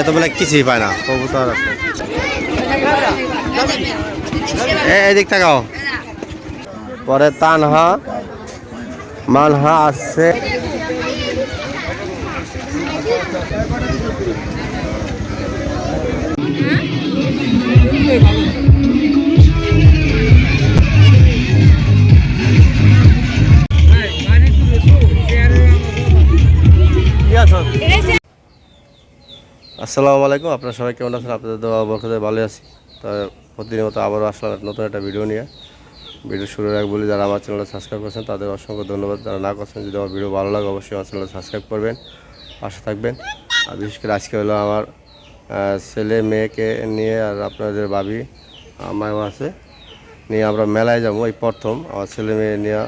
এত বলে কিছুই পায় না। কবুতর আছে। এদিক থাকাও পরে তানহা মানহা আসছে। আসসালামু আলাইকুম। আপনারা সবাই কেমন আছেন? আপনাদের তো বরকতে ভালো আছি। তো মতো আবারও আসলাম নতুন একটা ভিডিও নিয়ে। ভিডিও শুরু আগে বলি, যারা আমার চ্যানেলটা সাবস্ক্রাইব করছেন, তাদের অসংখ্য ধন্যবাদ। যারা না করছেন, যদি আমার ভিডিও ভালো লাগে, অবশ্যই আমার চ্যানেলটা সাবস্ক্রাইব করবেন। পাশে থাকবেন। আর বিশেষ করে আজকে হলো আমার ছেলে, মেয়েকে নিয়ে আর আপনাদের ভাবি আমারও আছে। নিয়ে আমরা মেলায় যাব, এই প্রথম। আমার ছেলে মেয়ে নিয়ে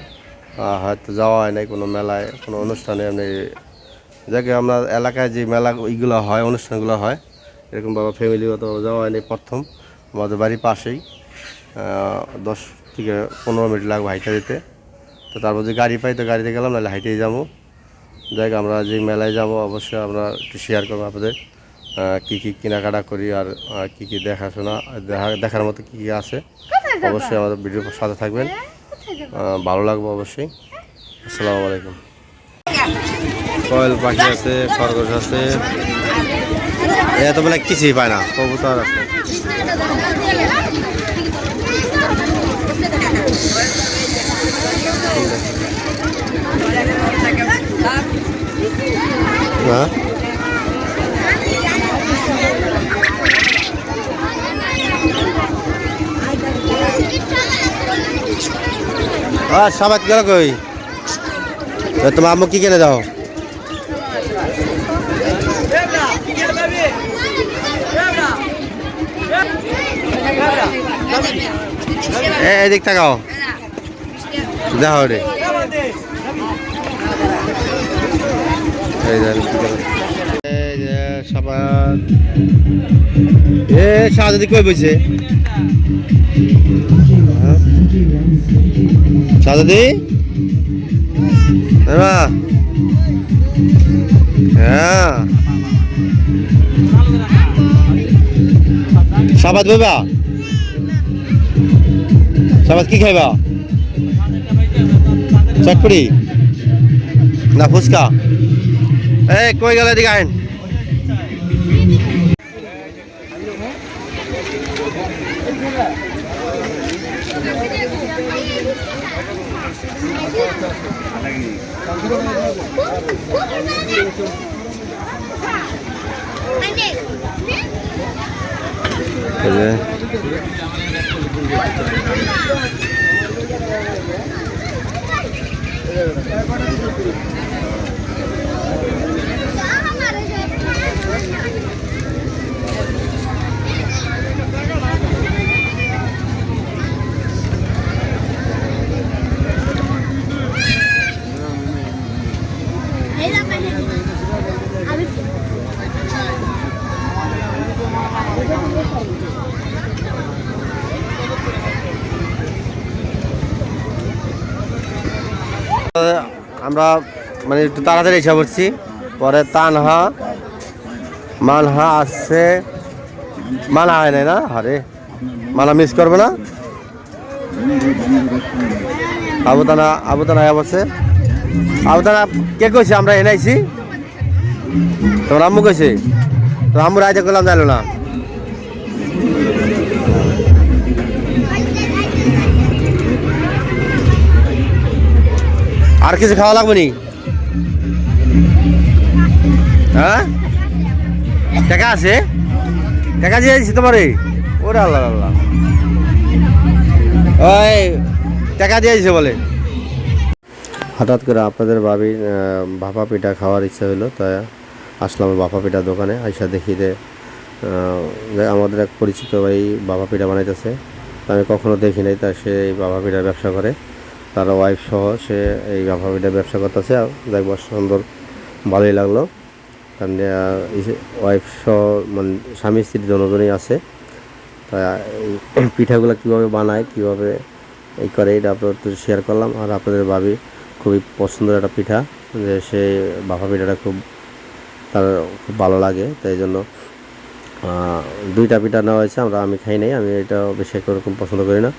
হয়তো যাওয়া হয় নাই কোনো মেলায়, কোনো অনুষ্ঠানে। এমনি যাকে আমরা এলাকায় যে মেলা ওইগুলো হয় অনুষ্ঠানগুলো হয় এরকমভাবে ফ্যামিলিগত যাওয়া হয়নি প্রথম। আমাদের বাড়ির পাশেই দশ থেকে পনেরো মিনিট লাগবে হাইটে যেতে। তো তারপর যদি গাড়ি পাই তো গাড়িতে গেলাম নাহলে হাইটেই যাব। যাই আমরা যে মেলায় যাব অবশ্যই আমরা একটু শেয়ার করব আপনাদের কী কী কেনাকাটা করি আর কী কী দেখাশোনা দেখা দেখার মতো কী কী আছে। অবশ্যই আমাদের ভিডিওর সাথে থাকবেন। ভালো লাগবে অবশ্যই। আসসালামু আলাইকুম। কয়েল পাখি আছে, খরগোশ আছে। এত বেলা কিছুই পায় না, কবুতর আছে। হ্যাঁ? সবাই গেল কই? তোমার আম্মু কি কিনে দাও এ এদিক তাকাও। দেখো রে। সবার এ শাহজাদি কই বইছে? শাহজাদি হ্যাঁ। সাবাদ বইবা সাবাদ কি খাইবা? চটপড়ি না ফুচকা। এই কই গেল এদিকে আইন? এই যে আমরা মানে একটু তাড়াতাড়ি এসে পড়ছি। পরে তানহা, মানহা আসছে। মানা হয় না? আরে মানা মিস করবে না? আবুতানা আয়া বসে আবুতানা কে কইছে? আমরা এনাইছি তোমার আম্মু কইছে? তো আম্মু রাইতে করলাম জানো না। আর কিছু খাওয়া লাগবে নি? হ্যাঁ? টাকা আছে? টাকা দিয়ে দিচ্ছি তোমারে। ওরে আল্লাহ আল্লাহ ওই, টাকা দিয়ে দিছে বলে। হঠাৎ করে আপনাদের ভাবি ভাপা পিঠা খাওয়ার ইচ্ছা হলো তাই আসলাম ভাপা পিঠা দোকানে, আইসা দেখি যে আমাদের এক পরিচিত ভাই বাবা পিঠা বানাইতেছে। আমি কখনো দেখি নাই, তা সে বাবা পিঠার ব্যবসা করে। তার ওয়াইফ সহ সে এই পিঠার ব্যবসা করতেছে দেখব সুন্দর, ভালোই লাগল। তার ওয়াইফ সহ মানে স্বামী স্ত্রী দুজনেই আছে। তা এই পিঠাগুলো কীভাবে বানায়, কীভাবে এই করে, এটা একটু শেয়ার করলাম। আর আপনাদের ভাবি খুবই পছন্দের একটা পিঠা, যে সে বাফা পিঠাটা খুব, তার খুব ভালো লাগে, তাই জন্য দুইটা পিঠা নেওয়া হয়েছে, আমরা আমি খাই নাই, আমি এটা বেশি একটা ওরকম পছন্দ করি না।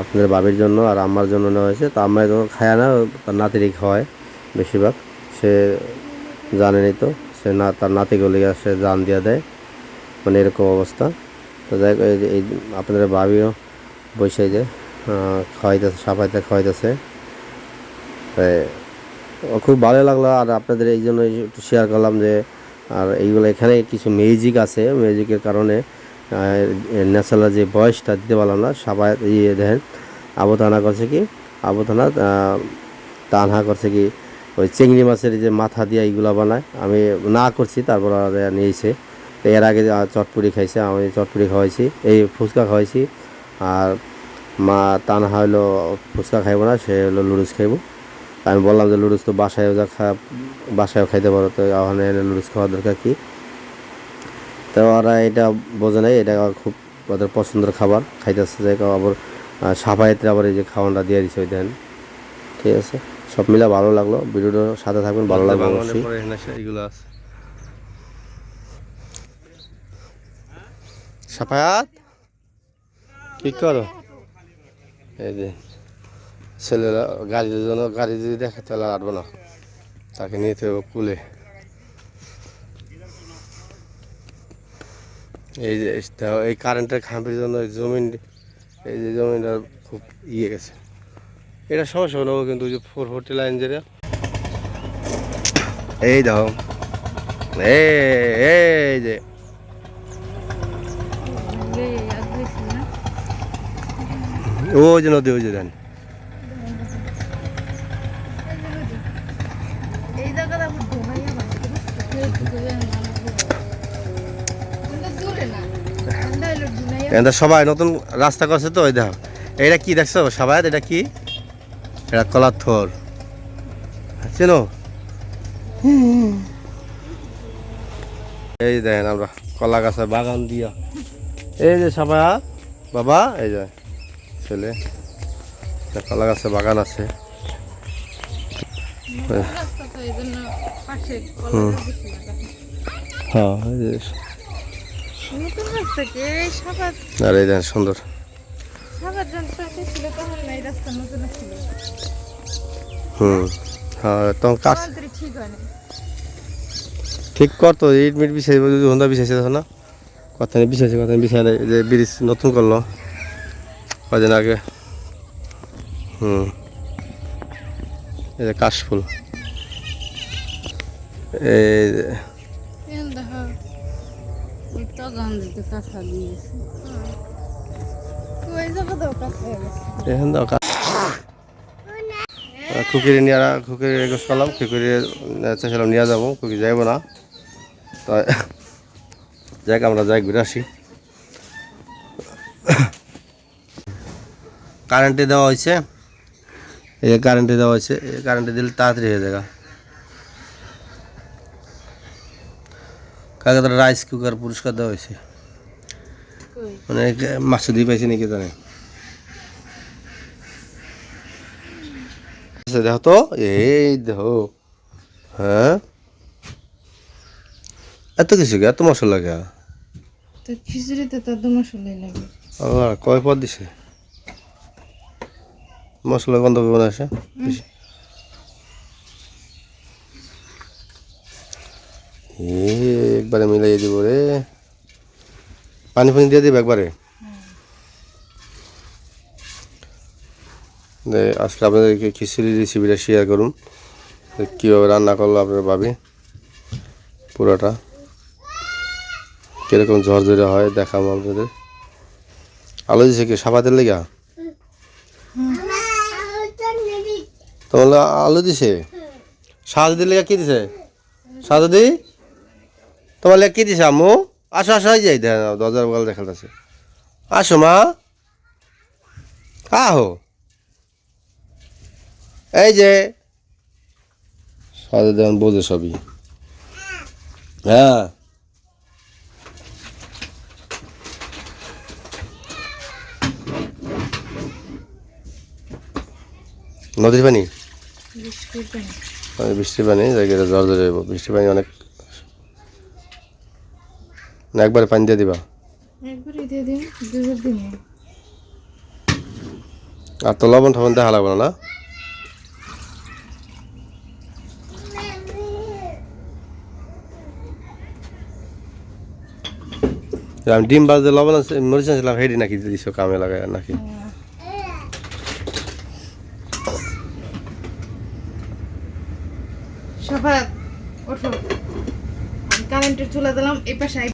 আপনাদের বাবির জন্য আর আমার জন্য নেওয়া হয়েছে। তো আম্মা যখন খায় না, তার নাতিরই খাওয়ায় বেশিরভাগ। সে জানেনই তো, সে না, তার নাতিগুলি সে জান দিয়ে দেয়। মানে এরকম অবস্থা। তো যাই এই আপনাদের বাবিও বসে যে খাওয়াইতেছে, সাফাইতে খাওয়াইতেছে। খুব ভালো লাগল। আর আপনাদের এই জন্য একটু শেয়ার করলাম যে, আর এইগুলো এখানে কিছু মিউজিক আছে। মিউজিকের কারণে ন্যাচারাল যে বয়সটা দিতে পারলাম না, সবাই ইয়ে দেখেন, আবু তানা করছে কি? আবু তানা তানহা করছে কি? ওই চিংড়ি মাছের যে মাথা দিয়ে এইগুলো বানায়। আমি না করছি, তারপর নিয়েছে। তো এর আগে চটপুরি খাইছে, আমি চটপুরি খাওয়াইছি, এই ফুচকা খাওয়াইছি। আর মা তানহা হলো ফুচকা খাইবো না, সে হলো লুডুস খাইবো। আমি বললাম যে লুডুস তো বাসায়ও যা খা, বাসায়ও খাইতে পারো, তো ওখানে লুডুস খাওয়ার দরকার কি? তো ওরা এটা বোঝে নাই এটা খুব ওদের পছন্দের খাবার খাইতেছে যে আবার সাফাইতে আবার এই যে খাওয়ানটা দিয়ে দিচ্ছে ওই দেন। ঠিক আছে? সব মিলে ভালো লাগল ভিডিওটা সাথে থাকবেন ভালো লাগবে অবশ্যই। আছে। সাফায়াত? কি করো? এই যে ছেলেরা গাড়ির জন্য গাড়ি যদি দেখে তাহলে আটবো না। তাকে নিতে হবে কুলে। এই যে এই কারেন্টের খাম্পের জন্য জমিন, এই যে জমিনটা খুব ইয়ে গেছে। এটা সমস্যা হলো কিন্তু যে ফোর ফোরটি লাইন যেটা এই দেখো। এই যে। ওই যে নদী, ওই যে দেন। এই জায়গাটা এটা সবাই নতুন রাস্তা করছে তো ওই দেখো। এটা কি দেখছ? সবাই এটা কি? এটা কলার থর চেনো? এই দেখেন আমরা কলা গাছের বাগান দিয়া। এই যে সবাই বাবা এই যে ছেলে। কলা গাছের বাগান আছে। হ্যাঁ এই যে নতুন রাস্তা কে সাবার আর এই দেখেন সুন্দর। হুম হ্যাঁ তখন কাজ আমাদের ঠিক করতো ইট মিট বিছাই যদি হোন্ডা তখন না। কথা নেই বিছাইছে কথা নেই যে ব্রিজ নতুন করল। কদিন আগে। হুম। এই যে কাশফুল। এই তো গান দিতে কাঁচা দিয়েছে হয়ে এখন দাও খুকিরে নিয়ে খুকিরে করলাম খুকিরে চেয়েছিলাম নিয়ে যাব খুকি যাইব না। তাই যাক আমরা যাই ঘুরে আসি। কারেন্টে দেওয়া হয়েছে। এই কারেন্টে দেওয়া হয়েছে এই কারেন্টে দিলে তাড়াতাড়ি হয়ে যাবে। কাকে তারা রাইস কুকার পুরস্কার দেওয়া হয়েছে। মানে মানে মাসুদি পাইছে নাকি জানে? আচ্ছা, দেখো তো এই দেখো হ্যাঁ? এত কিছু এত মশলা কে? তো খিচুড়িতে তো এত মশলাই লাগে। কয় পদ দিছে? মশলা গন্ধ করবে না এসে বেশি। এ, একবারে মিলাই দিব রে। পানি ফানি দিয়ে দিব একবারে? আজকে আপনাদেরকে খিচুড়ি রেসিপিটা শেয়ার করুন। কীভাবে রান্না করল আপনার ভাবি। পুরোটা। কীরকম ঝরঝরে হয়, দেখাবো আপনাদের। আলো দিছে কি সাবাতের লেগা? তোমার আলু দিছে? সাহায্য দিলে কি দিছে? সাহায্য দি? তোমার কি দিছে আম্মু? আসো আসো হয়ে যাই দেখ দরজার বগাল দেখালতেছে আসো মা। আহো। এই যে। সাহায্য দেন বোঝে সবই। হ্যাঁ। নদীর পানি? বৃষ্টির পানি। বৃষ্টির পানি জায়গাটা জ্বর বৃষ্টির পানি অনেক না একবারে পানি দিয়ে দিবা। একবারই দিয়ে দিন দুধের দিনে। আর তো লবণ টবণ দেখা লাগবে না আমি ডিম বাজতে লবণ আছে মরিচ ছিলাম হেডি নাকি দিছো কামে লাগায় নাকি? সফাত ওঠো। কারেন্টের চুলা দিলাম এই পাশে